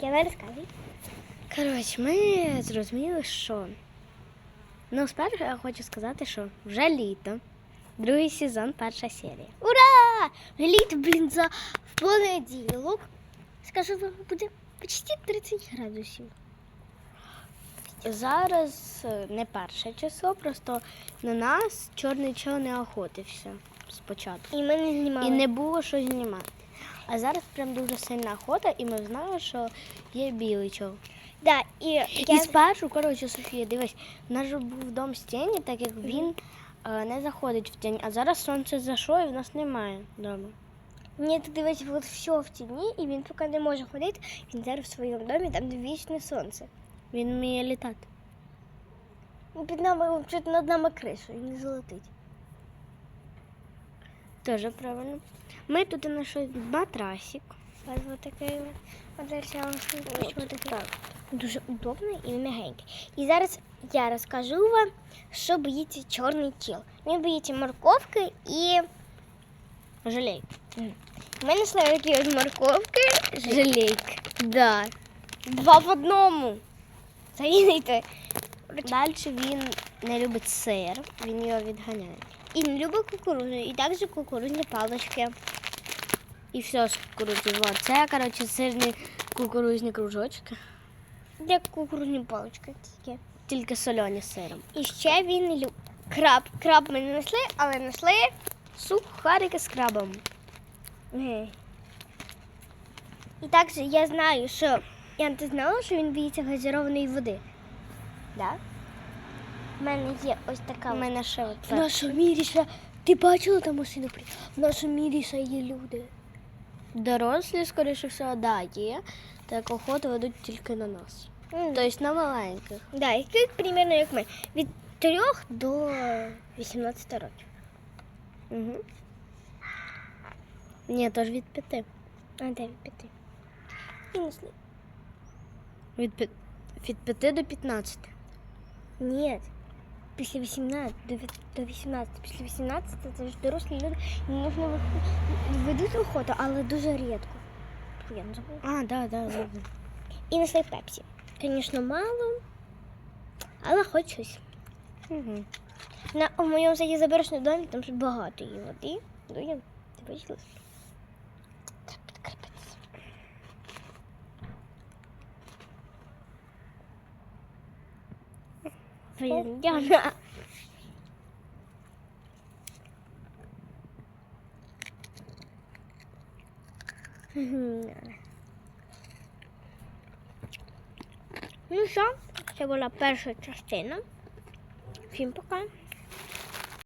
Я розказуй. Коротше, ми зрозуміли, що. Ну, спершу я хочу сказати, що вже літо. Другий сезон, перша серія. Ура! Літ, блін, за в понеділок. Скажу вам, буде почти 30 градусів. Зараз е, не перше число, просто на нас чорний чел не охотився спочатку. І ми не знімали. І не було що знімати. А зараз прям дуже сильна охота, і ми знаємо, що є білий чол. Да, і я... І спершу, коротше, Софія, дивись, в нас же був дом з тіні, так як він е, не заходить в тінь, а зараз сонце зайшло і в нас немає вдома. Ні, ти дивись, от все в тіні, і він поки не може ходити, він зараз в своєму домі, там де вічне сонце. Він вміє літати. Під нами, чуть над нами кришу, і не золотить. Теж правильно. Ми тут знайшли матрасик. Ось ось такий Так. Дуже удобний і м'ягенький. І зараз я розкажу вам, що боїться чорний тіл. Він боїться морковки і Жалейк. ми знайшли такі ось морковки. Жалейк. Да. Два в одному. Заїдайте. Далі він не любить сир, він його відганяє. І не любить кукурудзу, і також кукурудзні палички. І все з кукурудзи. Вот. Це, коротше, сирні кукурузні кружочки, Як кукурудзні палички тільки. тільки солені з сиром. І ще він любить краб. Краб ми не знайшли, але знайшли. Сухарики з крабом. Ге. І також я знаю, що я не знала, що він боїться газірованої води. Да? У мене є ось така. У мене ще В нашому мірі ще. Ти бачила там машину? В нашому мірі ще є люди. Дорослі, скоріше всього, да, є. Так охоту ведуть тільки на нас. Тобто на маленьких. Да, які примерно як ми. Від 3 до 18 років. Угу. Ні, тож від п'яти. А де від 5? Від, від п'яти до 15. Ні. Після 18 до, до 18. Після 18 це ж дорослі люди. Можна ведуть охоту, але дуже рідко. Я не забула. А, да, да, да. І несли пепсі. Звісно, мало, але хоч щось. Угу. На у моєму саді забережному домі там ж багато є води. Дуєм, ти бачила? Блін, Діана. Ну що, це була перша частина. Всім пока.